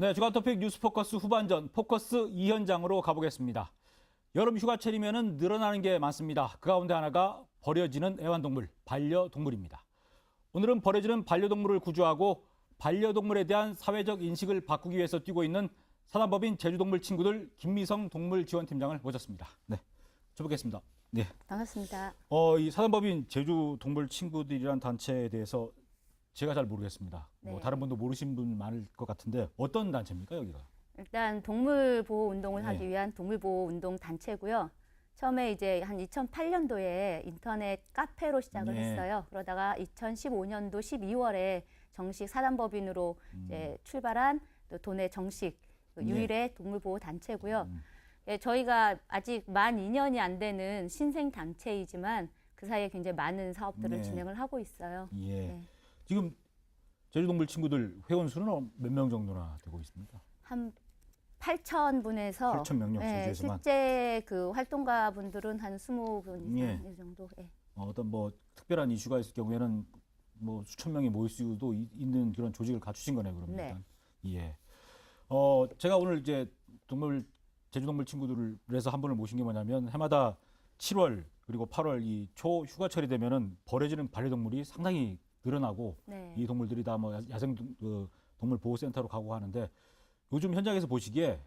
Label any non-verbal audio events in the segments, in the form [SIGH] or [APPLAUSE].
네, 주간 토픽 뉴스 포커스 후반전 포커스 이 현장으로 가보겠습니다. 여름 휴가철이면 늘어나는 게 많습니다. 그 가운데 하나가 버려지는 애완동물, 반려동물입니다. 오늘은 버려지는 반려동물을 구조하고 반려동물에 대한 사회적 인식을 바꾸기 위해서 뛰고 있는 사단법인 제주동물 친구들 김미성 동물지원팀장을 모셨습니다. 네, 쳐보겠습니다. 네, 반갑습니다. 어, 이 사단법인 제주 동물 친구들이란 단체에 대해서 제가 잘 모르겠습니다. 뭐 네. 다른 분도 모르신 분 많을 것 같은데 어떤 단체입니까 여기가? 일단 동물 보호 운동을 네. 하기 위한 동물 보호 운동 단체고요. 처음에 이제 한 2008년도에 인터넷 카페로 시작을 네. 했어요. 그러다가 2015년도 12월에 정식 사단법인으로 이제 출발한 또 도내 정식 그 음. 네. 유일의 동물 보호 단체고요. 음. 예, 저희가 아직 만 2년이 안 되는 신생 단체이지만 그 사이에 굉장히 많은 사업들을 네. 진행을 하고 있어요. 예. 네. 지금 제주동물 친구들 회원 수는 몇 명 정도나 되고 있습니까? 한 8천 분에서 8천 명요 네, 제주에서만. 실제 그 활동가 분들은 한 20분 이상 예. 이 정도. 예. 어, 어떤 뭐 특별한 이슈가 있을 경우에는 뭐 수천 명이 모일 수도 이- 있는 그런 조직을 갖추신 거네요. 그러면 네. 일단. 예. 어, 제가 오늘 이제 동물 제주동물 친구들을 그래서 한 분을 모신 게 뭐냐면 해마다 7월 그리고 8월 이 초 휴가철이 되면은 버려지는 반려동물이 상당히 늘어나고 네. 이 동물들이 다 뭐 야생 동- 그 동물 보호센터로 가고 하는데 요즘 현장에서 보시기에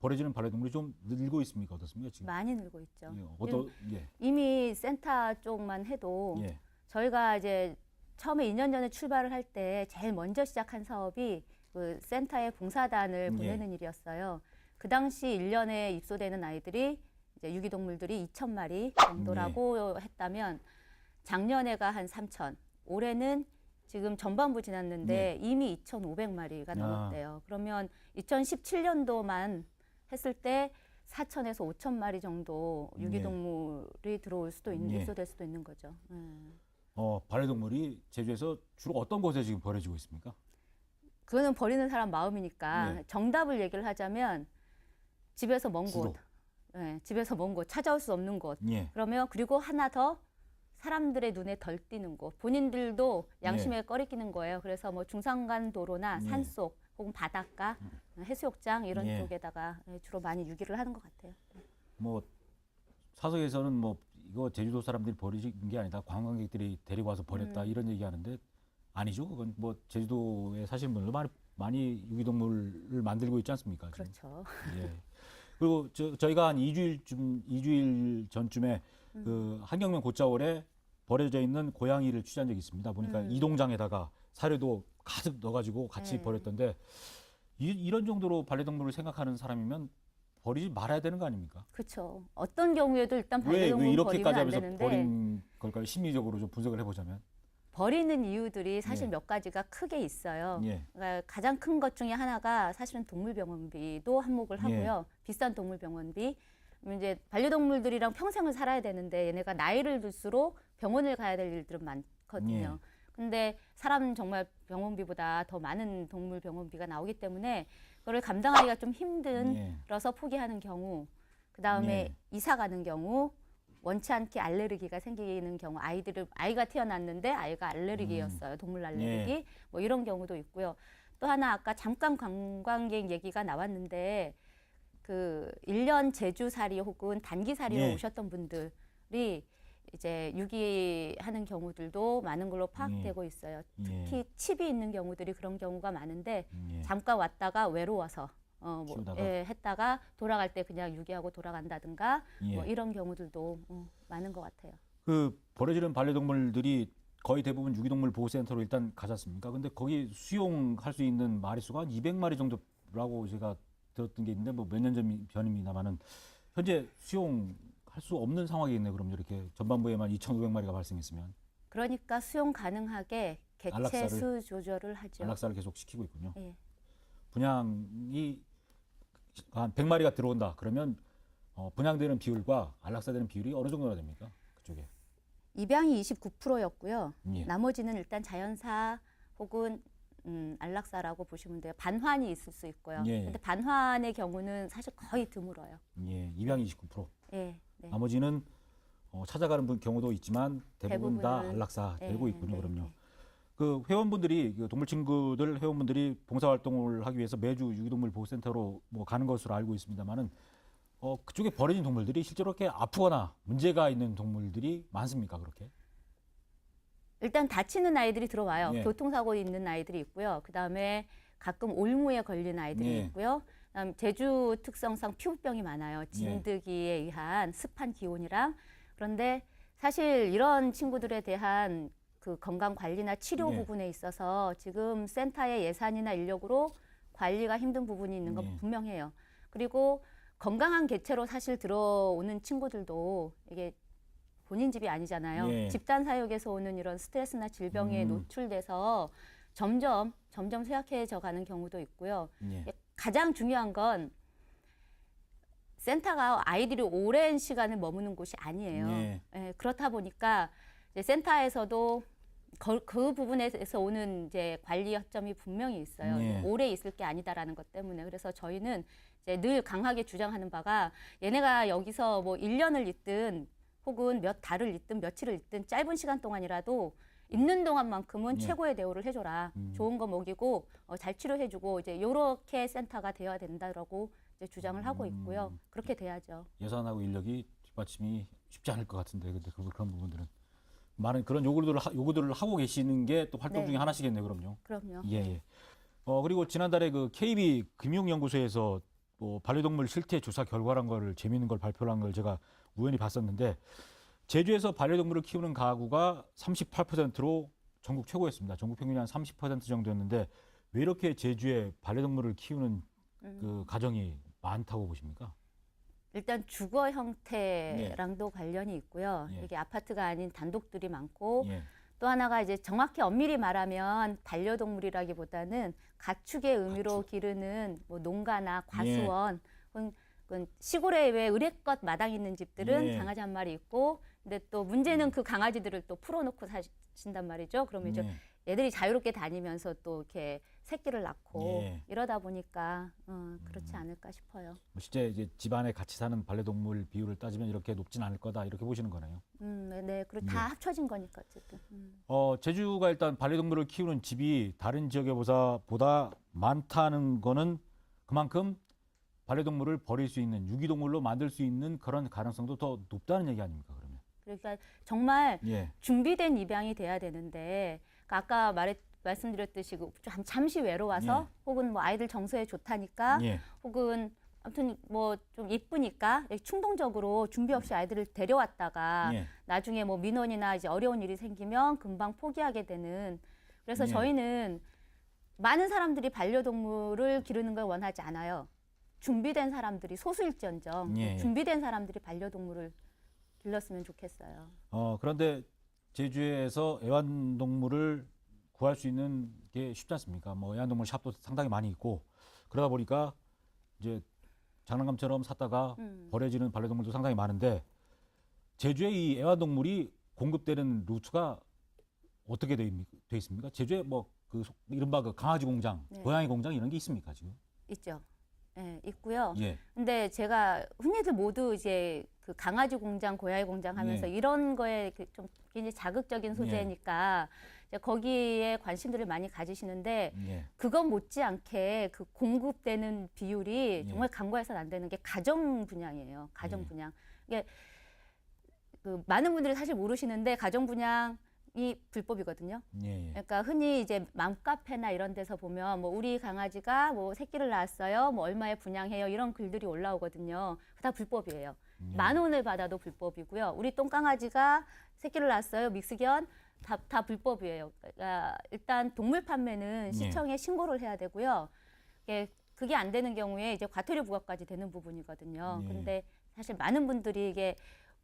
버려지는 반려동물이 좀 늘고 있습니까? 어떻습니까? 지금? 많이 늘고 있죠. 예, 어떠 예. 이미 센터 쪽만 해도 예. 저희가 이제 처음에 2년 전에 출발을 할 때 제일 먼저 시작한 사업이 그 센터에 봉사단을 예. 보내는 일이었어요. 그 당시 1년에 입소되는 아이들이 이제 유기동물들이 2천 마리 정도라고 했다면 작년에가 한 3천, 올해는 지금 전반부 지났는데 이미 2,500마리가 아. 넘었대요. 그러면 2017년도만 했을 때 4천에서 5천 마리 정도 유기동물이 들어올 수도 있는, 예. 입소될 수도 있는 거죠. 음. 어, 반려동물이 제주에서 주로 어떤 곳에 지금 버려지고 있습니까? 그거는 버리는 사람 마음이니까 네. 정답을 얘기를 하자면 집에서 먼 주로. 곳, 예, 집에서 먼 곳, 찾아올 수 없는 곳. 예. 그러면 그리고 하나 더 사람들의 눈에 덜 띄는 곳. 본인들도 양심에 꺼리끼는 거예요. 그래서 뭐 중산간 도로나 네. 산속 혹은 바닷가, 해수욕장 이런 예. 쪽에다가 예, 주로 많이 유기를 하는 것 같아요. 뭐 사석에서는 뭐 이거 제주도 사람들이 버리신 게 아니다. 관광객들이 데리고 와서 버렸다 음. 이런 얘기하는데 아니죠. 그건 뭐 제주도에 사시는 분들 많이 많이 유기동물을 만들고 있지 않습니까? 지금? 그렇죠. 예. 그리고 저, 저희가 한 2주일쯤 2주일 전쯤에 음. 그 한경면 고자월에 버려져 있는 고양이를 취재한 적이 있습니다. 보니까 음. 이동장에다가 사료도 가득 넣어가지고 같이 네. 버렸던데 이, 이런 정도로 반려동물을 생각하는 사람이면 버리지 말아야 되는 거 아닙니까? 그렇죠. 어떤 경우에도 일단 왜, 반려동물 왜 이렇게까지 안 하면서 되는데 버린 걸까요? 심리적으로 좀 분석을 해보자면. 버리는 이유들이 사실 예. 몇 가지가 크게 있어요. 예. 그러니까 가장 큰 것 중에 하나가 사실은 동물병원비도 한몫을 예. 하고요. 비싼 동물병원비. 이제 반려동물들이랑 평생을 살아야 되는데 얘네가 나이를 들수록 병원을 가야 될 일들은 많거든요. 예. 근데 사람 정말 병원비보다 더 많은 동물 병원비가 나오기 때문에 그걸 감당하기가 좀 힘든 예. 포기하는 경우, 그 다음에 예. 이사 가는 경우, 원치 않게 알레르기가 생기는 경우, 아이들을 아이가 태어났는데 아이가 알레르기였어요, 동물 알레르기, 예. 뭐 이런 경우도 있고요. 또 하나 아까 잠깐 관광객 얘기가 나왔는데 그 1년 제주살이 혹은 단기살이로 예. 오셨던 분들이 이제 유기하는 경우들도 많은 걸로 파악되고 있어요. 예. 특히 칩이 있는 경우들이 그런 경우가 많은데 예. 잠깐 왔다가 외로워서 어, 뭐, 키우다가. 예, 했다가 돌아갈 때 그냥 유기하고 돌아간다든가 예. 뭐 이런 경우들도 어, 많은 것 같아요. 그 버려지는 반려동물들이 거의 대부분 유기동물 보호센터로 일단 가셨습니까? 근데 거기 수용할 수 있는 마리수가 한 200마리 정도라고 제가 들었던 게 있는데 뭐 몇 년전 전입니다만은 현재 수용 할 수 없는 상황이겠네요. 그럼 이렇게 전반부에만 2,500마리가 발생했으면 그러니까 수용 가능하게 개체 안락사를- 수 조절을 하죠. 안락사를 계속 시키고 있군요. 예. 분양이 한 100마리가 들어온다. 그러면 어, 분양되는 비율과 안락사되는 비율이 어느 정도나 됩니까? 그쪽에. 입양이 29%였고요. 예. 나머지는 일단 자연사 혹은 음, 안락사라고 보시면 돼요. 반환이 있을 수 있고요. 예. 근데 반환의 경우는 사실 거의 드물어요. 예, 입양 29%. 예. 네. 나머지는 어, 찾아가는 분 경우도 있지만 대부분 다 대부분은- 안락사 되고 네, 있군요. 네, 그럼요. 네. 그 회원분들이 그 동물 친구들 회원분들이 봉사 활동을 하기 위해서 매주 유기동물 보호센터로 뭐 가는 것으로 알고 있습니다만은 어 그쪽에 버려진 동물들이 실제로 이렇게 아프거나 문제가 있는 동물들이 많습니까 그렇게? 일단 다치는 아이들이 들어와요. 예. 교통사고 있는 아이들이 있고요. 그 다음에 가끔 올무에 걸린 아이들이 예. 있고요. 그다음 제주 특성상 피부병이 많아요. 진드기에 의한 습한 기온이랑 그런데 사실 이런 친구들에 대한 그 건강 관리나 치료 예. 부분에 있어서 지금 센터의 예산이나 인력으로 관리가 힘든 부분이 있는 건 예. 분명해요. 그리고 건강한 개체로 사실 들어오는 친구들도 이게 본인 집이 아니잖아요. 예. 집단 사육에서 오는 이런 스트레스나 질병에 음. 노출돼서 점점 점점 쇠약해져 가는 경우도 있고요. 예. 가장 중요한 건 센터가 아이들이 오랜 시간을 머무는 곳이 아니에요. 예. 예, 그렇다 보니까 이제 센터에서도 그, 그 부분에서 오는 이제 관리 허점이 분명히 있어요. 예. 오래 있을 게 아니다라는 것 때문에 그래서 저희는 이제 늘 강하게 주장하는 바가 얘네가 여기서 뭐 1년을 있든 혹은 몇 달을 있든 며칠을 있든 짧은 시간 동안이라도 있는 동안만큼은 예. 최고의 대우를 해줘라. 음. 좋은 거 먹이고 어, 잘 치료해주고 이제 요렇게 센터가 되어야 된다라고 이제 주장을 하고 있고요. 음. 그렇게 돼야죠. 예산하고 인력이 뒷받침이 쉽지 않을 것 같은데 근데 그- 그런 부분들은 많은 그런 요구들을 하- 요구들을 하고 계시는 게 또 활동 네. 중에 하나시겠네요 그럼요. 그럼요. 예, 예. 어, 그리고 지난달에 그 KB 금융연구소에서 뭐 반려동물 실태 조사 결과란 거를 재미있는 걸 발표한 걸 제가 우연히 봤었는데 제주에서 반려동물을 키우는 가구가 38%로 전국 최고였습니다. 전국 평균이 한 30% 정도였는데 왜 이렇게 제주에 반려동물을 키우는 음. 그 가정이 많다고 보십니까? 일단 주거 형태랑도 관련이 있고요. 예. 이게 아파트가 아닌 단독들이 많고 예. 또 하나가 이제 정확히 엄밀히 말하면 반려동물이라기보다는 가축의 의미로 가축. 기르는 뭐 농가나 과수원 혹은 혹은 시골에 왜 의뢰껏 마당 있는 집들은 예. 강아지 한 마리 있고 근데 또 문제는 그 강아지들을 또 풀어놓고 사신단 말이죠. 그러면 이제 예. 애들이 자유롭게 다니면서 또 이렇게 새끼를 낳고 예. 이러다 보니까 어, 그렇지 않을까 싶어요. 뭐 실제 이제 집안에 같이 사는 반려동물 비율을 따지면 이렇게 높진 않을 거다 이렇게 보시는 거네요. 음, 네, 네. 그리고 네. 다 합쳐진 거니까 어쨌든. 음. 어, 제주가 일단 반려동물을 키우는 집이 다른 지역에 보다, 보다 많다는 거는 그만큼 반려동물을 버릴 수 있는 유기동물로 만들 수 있는 그런 가능성도 더 높다는 얘기 아닙니까 그러니까 정말 예. 준비된 입양이 돼야 되는데 그러니까 아까 말했 말씀드렸듯이 그 잠- 잠시 외로워서 혹은 뭐 아이들 정서에 좋다니까 예. 혹은 아무튼 뭐 좀 예쁘니까 충동적으로 준비 없이 아이들을 데려왔다가 예. 나중에 뭐 민원이나 이제 어려운 일이 생기면 금방 포기하게 되는 그래서 예. 저희는 많은 사람들이 반려동물을 기르는 걸 원하지 않아요. 준비된 사람들이 소수일지언정 예. 준비된 사람들이 반려동물을 길렀으면 좋겠어요. 어, 그런데 제주에서 애완동물을 구할 수 있는 게 쉽지 않습니까? 뭐 애완동물 샵도 상당히 많이 있고 그러다 보니까 이제 장난감처럼 샀다가 음. 버려지는 반려동물도 상당히 많은데 제주에 이 애완동물이 공급되는 루트가 어떻게 돼, 있- 돼 있습니까? 제주에 뭐 그 이른바 그 강아지 공장, 네. 고양이 공장 이런 게 있습니까 지금? 있죠. 예, 있고요. 예, 근데 제가 흔히들 모두 이제 그 강아지 공장, 고양이 공장 하면서 예. 이런 거에 그 좀 굉장히 자극적인 소재니까 이제 거기에 관심들을 많이 가지시는데 예, 그것 못지않게 그 공급되는 비율이 예. 정말 간과해서는 안 되는 게 가정 분양이에요. 가정 예. 분양. 이게 그 많은 분들이 사실 모르시는데 가정 분양 이 불법이거든요. 예, 예. 그러니까 흔히 이제 맘카페나 이런 데서 보면 뭐 우리 강아지가 뭐 새끼를 낳았어요. 뭐 얼마에 분양해요. 이런 글들이 올라오거든요. 다 불법이에요. 예. 만 원을 받아도 불법이고요. 우리 똥강아지가 새끼를 낳았어요. 믹스견 다, 다 불법이에요. 그러니까 일단 동물 판매는 예. 시청에 신고를 해야 되고요. 이게 그게 안 되는 경우에 이제 과태료 부과까지 되는 부분이거든요. 예. 근데 사실 많은 분들이 이게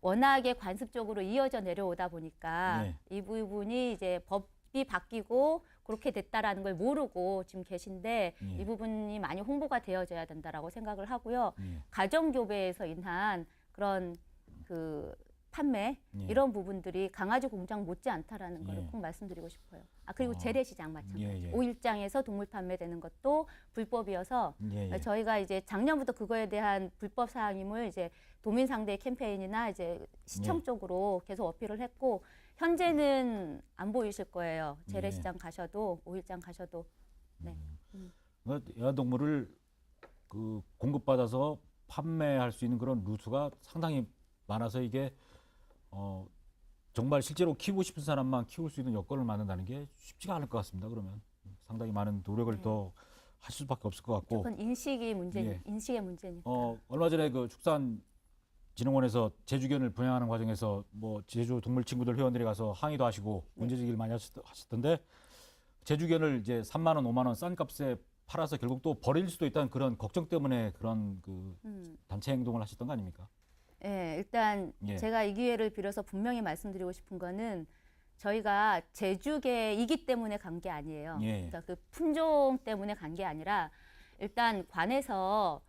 워낙에 관습적으로 이어져 내려오다 보니까 예. 이 부분이 이제 법이 바뀌고 그렇게 됐다라는 걸 모르고 지금 계신데 예. 이 부분이 많이 홍보가 되어져야 된다라고 생각을 하고요. 예. 가정교배에서 인한 그런 그 판매 예. 이런 부분들이 강아지 공장 못지 않다라는 걸 예. 꼭 말씀드리고 싶어요. 아 그리고 아. 재래시장 마찬가지. 예, 예. 오일장에서 동물 판매되는 것도 불법이어서 예, 예. 저희가 이제 작년부터 그거에 대한 불법 사항임을 이제 도민 상대 캠페인이나 이제 시청 예. 쪽으로 계속 어필을 했고 현재는 안 보이실 거예요. 예. 재래시장 가셔도 오일장 가셔도 네. 그러니까 애완동물을 그 공급받아서 판매할 수 있는 그런 루트가 상당히 많아서 이게 어 정말 실제로 키우고 싶은 사람만 키울 수 있는 여건을 만든다는 게 쉽지가 않을 것 같습니다. 그러면 상당히 많은 노력을 네. 더 하실 수밖에 없을 것 같고 그건 인식이 문제 예. 인식의 문제니까. 어 얼마 전에 그 축산 진흥원에서 제주견을 분양하는 과정에서 뭐 제주 동물 친구들 회원들이 가서 항의도 하시고 네. 문제 제기를 많이 하셨- 하셨던데 제주견을 이제 3만 원, 5만 원 싼 값에 팔아서 결국 또 버릴 수도 있다는 그런 걱정 때문에 그런 그 음. 단체 행동을 하셨던 거 아닙니까? 예, 일단 예. 제가 이 기회를 빌어서 분명히 말씀드리고 싶은 거는 저희가 제주계이기 때문에 간 게 아니에요. 예. 그러니까 그 품종 때문에 간 게 아니라 일단 관에서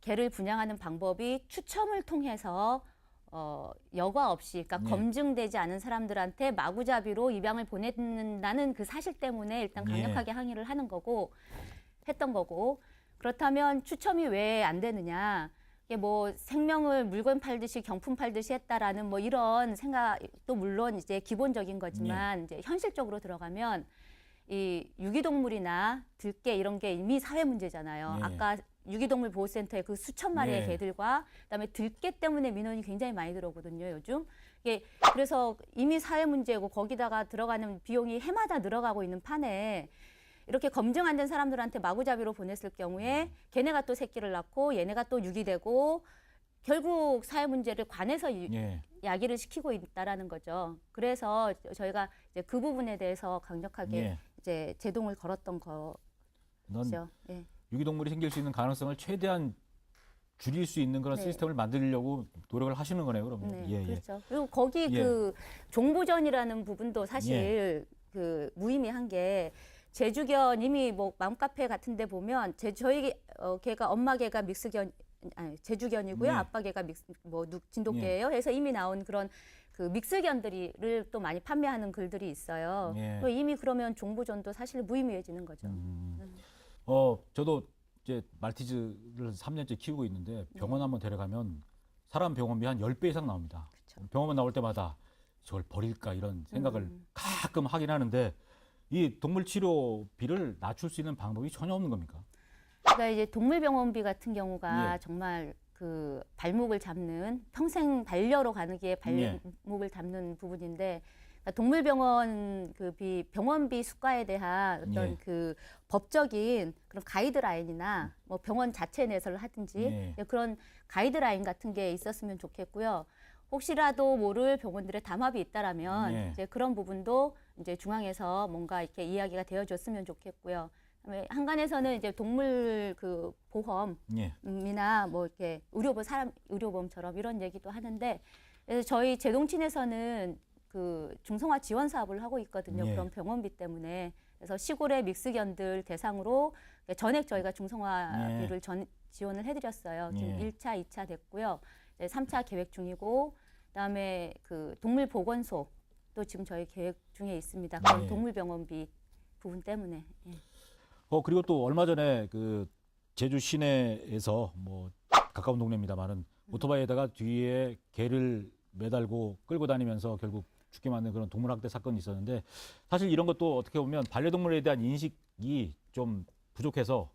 개를 분양하는 방법이 추첨을 통해서 어, 여과 없이, 그러니까 예. 검증되지 않은 사람들한테 마구잡이로 입양을 보낸다는 그 사실 때문에 일단 예. 강력하게 항의를 하는 거고 했던 거고 그렇다면 추첨이 왜 안 되느냐? 이게 뭐 생명을 물건 팔듯이 경품 팔듯이 했다라는 뭐 이런 생각도 물론 이제 기본적인 거지만 이제 현실적으로 들어가면 이 유기동물이나 들개 이런 게 이미 사회 문제잖아요. 예. 아까 유기동물 보호센터의 그 수천 마리의 예. 개들과 그다음에 들개 때문에 민원이 굉장히 많이 들어오거든요. 요즘 이게 그래서 이미 사회 문제고 거기다가 들어가는 비용이 해마다 늘어가고 있는 판에 이렇게 검증 안 된 사람들한테 마구잡이로 보냈을 경우에 걔네가 또 새끼를 낳고 얘네가 또 유기되고 결국 사회 문제를 관에서 이- 예. 야기를 시키고 있다라는 거죠. 그래서 저희가 이제 그 부분에 대해서 강력하게 예. 이제 제동을 걸었던 거죠. 넌 예. 유기동물이 생길 수 있는 가능성을 최대한 줄일 수 있는 그런 네. 시스템을 만들려고 노력을 하시는 거네요, 그러면. 네, 예, 예. 그렇죠. 그리고 거기 예. 그 종부전이라는 부분도 사실 그 무의미한 게 제주견 이미 뭐 맘카페 같은데 보면 제 저희 어 걔가 엄마 개가 믹스견 아니 제주견이고요. 네. 아빠 개가 믹스 뭐 누- 진돗개예요. 해서 이미 나온 그런 그 믹스견들이를 또 많이 판매하는 글들이 있어요. 예. 또 이미 그러면 종부전도 사실 무의미해지는 거죠. 음. 어, 저도 이제 말티즈를 3년째 키우고 있는데 병원 한번 데려가면 사람 병원비 한 10배 이상 나옵니다. 그쵸. 병원만 나올 때마다 저걸 버릴까 이런 생각을 음. 가끔 하긴 하는데 이 동물 치료비를 낮출 수 있는 방법이 전혀 없는 겁니까? 그러니까 이제 동물병원비 같은 경우가 예. 정말 그 발목을 잡는 평생 반려로 가는 게 예. 발목을 잡는 부분인데 그러니까 동물병원 그비 병원비 수가에 대한 어떤 예. 그 법적인 그런 가이드라인이나 뭐 병원 자체 내설을 하든지 예. 그런 가이드라인 같은 게 있었으면 좋겠고요. 혹시라도 모를 병원들의 담합이 있다라면 예. 이제 그런 부분도 이제 중앙에서 뭔가 이렇게 이야기가 되어줬으면 좋겠고요. 그다음에 한간에서는 이제 동물 그 예. 보험이나 뭐 이렇게 의료보험 사람 의료보험처럼 이런 얘기도 하는데 그래서 저희 제동친에서는 그 중성화 지원 사업을 하고 있거든요. 예. 그런 병원비 때문에 그래서 시골의 믹스견들 대상으로 전액 저희가 중성화비를 전 지원을 해드렸어요. 지금 예. 1차, 2차 됐고요. 이제 3차 계획 중이고 그다음에 그 동물 보건소 또 지금 저희 계획 중에 있습니다. 그런 예. 동물병원비 부분 때문에. 예. 어 그리고 또 얼마 전에 그 제주 시내에서 뭐 가까운 동네입니다만은 오토바이에다가 뒤에 개를 매달고 끌고 다니면서 결국 죽게 만든 그런 동물학대 사건이 있었는데 사실 이런 것도 어떻게 보면 반려동물에 대한 인식이 좀 부족해서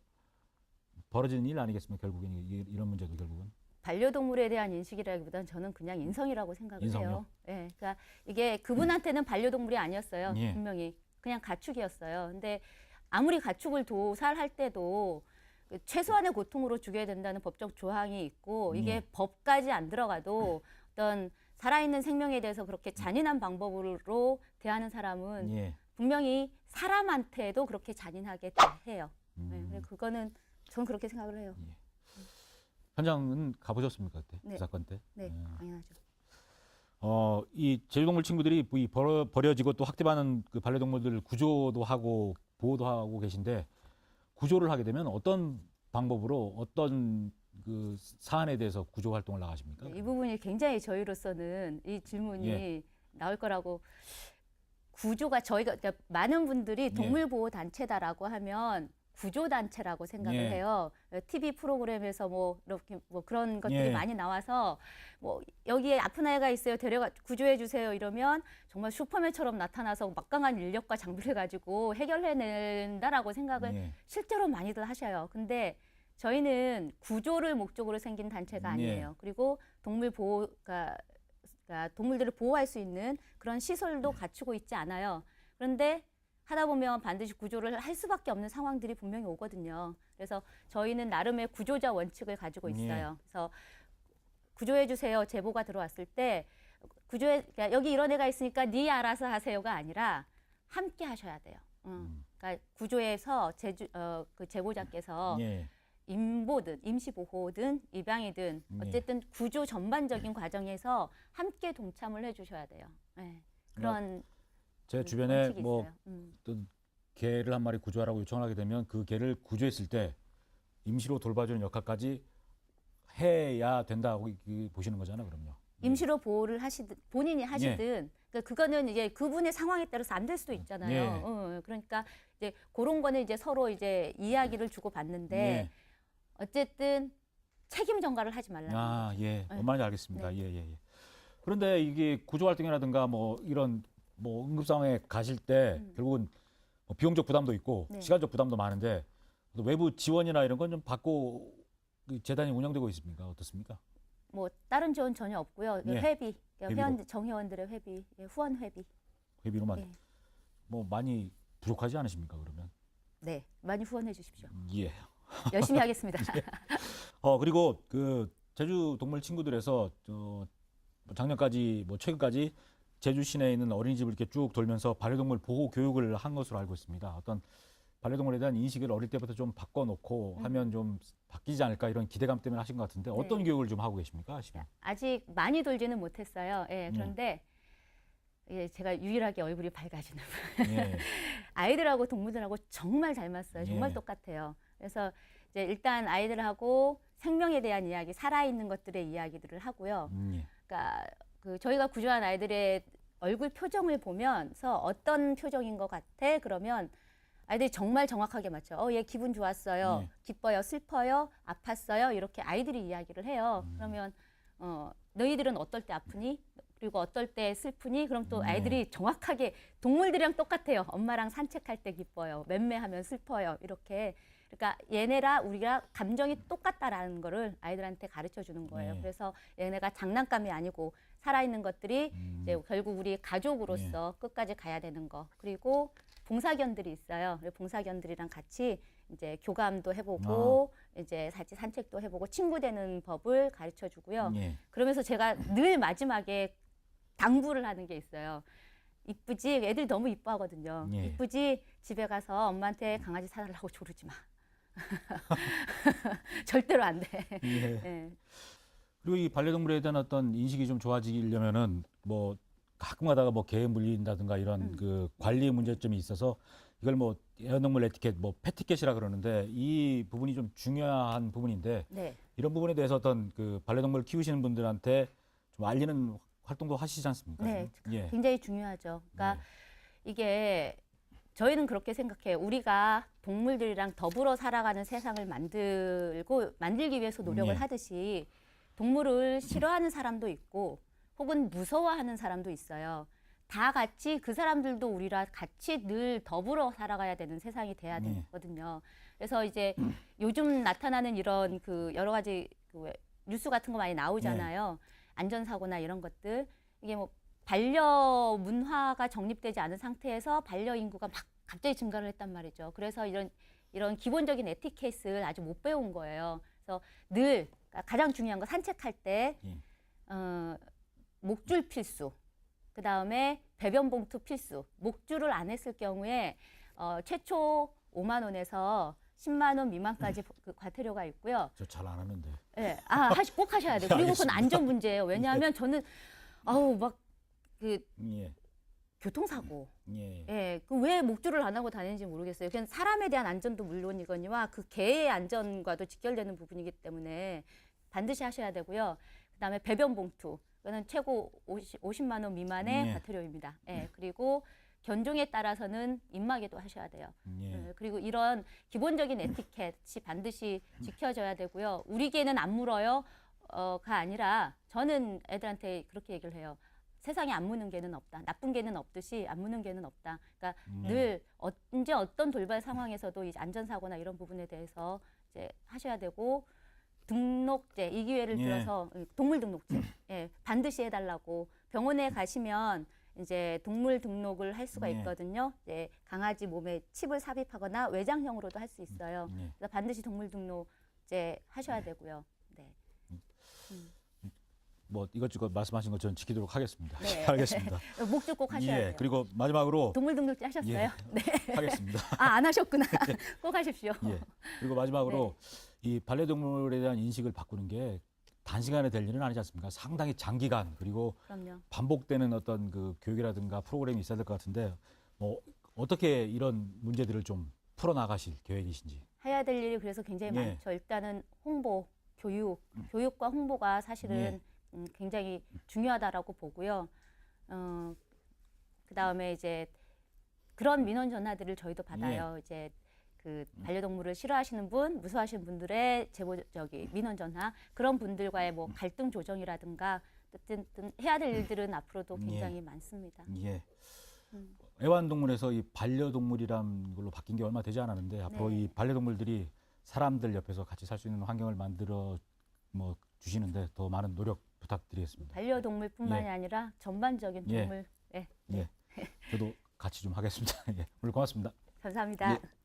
벌어지는 일 아니겠습니까 결국엔 이- 이런 문제도 결국은 반려동물에 대한 인식이라기보다는 저는 그냥 인성이라고 생각을 인성이요? 해요. 예, 그러니까 이게 그분한테는 반려동물이 아니었어요. 예. 분명히 그냥 가축이었어요. 근데 아무리 가축을 도살할 때도 그 최소한의 고통으로 죽여야 된다는 법적 조항이 있고 이게 예. 법까지 안 들어가도 어떤 살아있는 생명에 대해서 그렇게 잔인한 방법으로 대하는 사람은 예. 분명히 사람한테도 그렇게 잔인하게 대해요. 네, 음. 근데 그거는 저는 그렇게 생각을 해요. 현장은 가보셨습니까 그때 네. 그 사건 때? 네, 예. 당연하죠. 어, 이 제주동물 친구들이 이 버려, 버려지고 또 학대받는 그 반려동물들을 구조도 하고 보호도 하고 계신데 구조를 하게 되면 어떤 방법으로 어떤 그 사안에 대해서 구조 활동을 나가십니까? 네, 이 부분이 굉장히 저희로서는 이 질문이 예. 나올 거라고 구조가 저희가 그러니까 많은 분들이 예. 동물 보호 단체다라고 하면 구조 단체라고 생각을 예. 해요. TV 프로그램에서 뭐 이렇게 뭐 그런 것들이 예. 많이 나와서 뭐 여기에 아픈 아이가 있어요. 데려가 구조해 주세요. 이러면 정말 슈퍼맨처럼 나타나서 막강한 인력과 장비를 가지고 해결해낸다라고 생각을 예. 실제로 많이들 하셔요. 근데 저희는 구조를 목적으로 생긴 단체가 예. 아니에요. 그리고 동물 보호가 그러니까 동물들을 보호할 수 있는 그런 시설도 갖추고 있지 않아요. 그런데 하다 보면 반드시 구조를 할 수밖에 없는 상황들이 분명히 오거든요. 그래서 저희는 나름의 구조자 원칙을 가지고 예. 있어요. 그래서 구조해 주세요 제보가 들어왔을 때 구조해 그러니까 여기 이런 애가 있으니까 네 알아서 하세요가 아니라 함께 하셔야 돼요. 음. 음. 그러니까 구조에서 제주 어, 그 제보자께서 예. 임보든 임시보호든 입양이든 예. 어쨌든 구조 전반적인 과정에서 함께 동참을 해주셔야 돼요. 네. 그런 제 음, 주변에 뭐. 음. 개를 한 마리 구조하라고 요청을 하게 되면 그 개를 구조했을 때 임시로 돌봐주는 역할까지 해야 된다고 이- 보시는 거잖아요, 그럼요. 임시로 보호를 하시든 본인이 하시든 그러니까 그거는 이제 그분의 상황에 따라서 안 될 수도 있잖아요. 예. 어, 그러니까 이제 그런 거는 이제 서로 이제 이야기를 주고 받는데 예. 어쨌든 책임 전가를 하지 말라는 아, 거죠. 예. 네. 뭔 말인지 알겠습니다. 네. 예, 예, 예. 그런데 이게 구조 활동이라든가 뭐 이런 뭐 응급 상황에 가실 때 음. 결국은 뭐 비용적 부담도 있고 네. 시간적 부담도 많은데 또 외부 지원이나 이런 건 좀 받고 그 재단이 운영되고 있습니까? 어떻습니까? 뭐 다른 지원 전혀 없고요. 예. 회비, 회비로. 회원 정회원들의 회비, 예, 후원 회비. 회비로만 예. 뭐 많이 부족하지 않으십니까? 그러면 네, 많이 후원해 주십시오. 예. 열심히 하겠습니다. [LAUGHS] 어 그리고 그 제주 동물 친구들에서 저 작년까지 뭐 최근까지 제주 시내에 있는 어린이집을 이렇게 쭉 돌면서 반려동물 보호 교육을 한 것으로 알고 있습니다. 어떤 반려동물에 대한 인식을 어릴 때부터 좀 바꿔놓고 음. 하면 좀 바뀌지 않을까 이런 기대감 때문에 하신 것 같은데 어떤 네. 교육을 좀 하고 계십니까 지금? 아직 많이 돌지는 못했어요. 네. 예, 그런데 예, 제가 유일하게 얼굴이 밝아지는 예. [LAUGHS] 아이들하고 동물들하고 정말 잘 맞어요. 정말 예. 똑같아요. 그래서 이제 일단 아이들하고 생명에 대한 이야기, 살아있는 것들의 이야기들을 하고요. 음, 예. 그러니까 그 저희가 구조한 아이들의 얼굴 표정을 보면서 어떤 표정인 것 같아? 그러면 아이들이 정말 정확하게 맞죠. 어, 얘 기분 좋았어요. 네. 기뻐요. 슬퍼요. 아팠어요. 이렇게 아이들이 이야기를 해요. 음. 그러면 어, 너희들은 어떨 때 아프니? 그리고 어떨 때 슬프니? 그럼 또 네. 아이들이 정확하게 동물들이랑 똑같아요. 엄마랑 산책할 때 기뻐요. 맴매하면 슬퍼요. 이렇게. 그러니까 얘네라 우리가 감정이 똑같다라는 거를 아이들한테 가르쳐 주는 거예요. 네. 그래서 얘네가 장난감이 아니고 살아있는 것들이 음, 이제 결국 우리 가족으로서 끝까지 가야 되는 거. 그리고 봉사견들이 있어요. 봉사견들이랑 같이 이제 교감도 해보고 이제 같이 산책도 해보고 친구 되는 법을 가르쳐 주고요. 예. 그러면서 제가 늘 마지막에 당부를 하는 게 있어요. 이쁘지? 애들 너무 이뻐하거든요. 예. 이쁘지? 집에 가서 엄마한테 강아지 사달라고 조르지 마. [LAUGHS] 절대로 안 돼. 예. 예. 그리고 이 반려동물에 대한 어떤 인식이 좀 좋아지려면은 뭐 가끔 가다가 뭐 개에 물린다든가 이런 음. 그 관리 문제점이 있어서 이걸 뭐 애완동물 에티켓 뭐 패티켓이라 그러는데 이 부분이 좀 중요한 부분인데 네. 이런 부분에 대해서 어떤 그 반려동물 키우시는 분들한테 좀 알리는 활동도 하시지 않습니까? 네? 예. 굉장히 중요하죠. 그러니까 네. 이게 저희는 그렇게 생각해요. 우리가 동물들이랑 더불어 살아가는 세상을 만들고 만들기 위해서 노력을 예. 하듯이 동물을 싫어하는 사람도 있고 혹은 무서워하는 사람도 있어요. 다 같이 그 사람들도 우리랑 같이 늘 더불어 살아가야 되는 세상이 돼야 네. 되거든요. 그래서 이제 요즘 나타나는 이런 그 여러 가지 그왜 뉴스 같은 거 많이 나오잖아요. 안전사고나 이런 것들. 이게 뭐 반려 문화가 정립되지 않은 상태에서 반려 인구가 막 갑자기 증가를 했단 말이죠. 그래서 이런 이런 기본적인 에티켓을 아직 못 배운 거예요. 그래서 늘 가장 중요한 거 산책할 때 예. 어, 목줄 필수. 그 다음에 배변 봉투 필수. 목줄을 안 했을 경우에 어, 최초 5만 원에서 10만 원 미만까지 그 과태료가 있고요. 저 잘 안 하는데. 예, 아, 하시, 꼭 하셔야 돼요. 그리고 그건. 안전 문제예요. 왜냐하면 저는 아우 막그 예. 교통사고. 예. 예, 그 왜 목줄을 안 하고 다니는지 모르겠어요. 그냥 사람에 대한 안전도 물론이거니와 그 개의 안전과도 직결되는 부분이기 때문에 반드시 하셔야 되고요. 그다음에 배변 봉투. 그거는 최고 50, 50 만 원 미만의 예. 과태료입니다. 예, 그리고 견종에 따라서는 입마개도 하셔야 돼요. 예. 네, 그리고 이런 기본적인 에티켓이 반드시 지켜져야 되고요. 우리 개는 안 물어요. 어가 아니라 저는 애들한테 그렇게 얘기를 해요. 세상에 안 무는 개는 없다. 나쁜 개는 없듯이 안 무는 개는 없다. 그러니까 음. 늘 언제 어떤 돌발 상황에서도 이 안전사고나 이런 부분에 대해서 이제 하셔야 되고 등록제 이 기회를 예. 들어서 동물 등록제 예, 반드시 해달라고 병원에 가시면 이제 동물 등록을 할 수가 예. 있거든요. 이제 강아지 몸에 칩을 삽입하거나 외장형으로도 할 수 있어요. 예. 그래서 반드시 동물 등록제 하셔야 되고요. 네. 뭐 이것저것 말씀하신 것 저는 지키도록 하겠습니다. 네. [LAUGHS] 알겠습니다. 목줄 꼭 하셔야 예. 돼요. 그리고 마지막으로 동물 등록제 하셨어요? 예. [LAUGHS] 네. 하겠습니다. 아, 안 하셨구나. [LAUGHS] 꼭 하십시오. 예. 그리고 마지막으로 네. 이 반려동물에 대한 인식을 바꾸는 게 단시간에 될 일은 아니지 않습니까? 상당히 장기간 그리고 그럼요. 반복되는 어떤 그 교육이라든가 프로그램이 있어야 될 것 같은데 뭐 어떻게 이런 문제들을 좀 풀어 나가실 계획이신지. 해야 될 일이 그래서 굉장히 예. 음. 많죠. 일단은 홍보, 교육, 교육과 홍보가 사실은 예. 음, 굉장히 중요하다라고 보고요. 어, 그 다음에 이제 그런 민원 전화들을 저희도 받아요. 예. 이제 그 반려동물을 싫어하시는 분, 무서워하시는 분들의 제보 저기 민원 전화 그런 분들과의 뭐 갈등 조정이라든가 어쨌든 해야 될 일들은 앞으로도 예. 굉장히 많습니다. 예. 음. 애완동물에서 이 반려동물이란 걸로 바뀐 게 얼마 되지 않았는데 앞으로 네. 이 반려동물들이 사람들 옆에서 같이 살 수 있는 환경을 만들어 뭐 주시는데 더 많은 노력 부탁드리겠습니다. 반려동물뿐만이 예. 아니라 전반적인 예. 동물, 예, 예. 저도 같이 좀 하겠습니다. [LAUGHS] 예. 오늘 고맙습니다. 감사합니다. 예.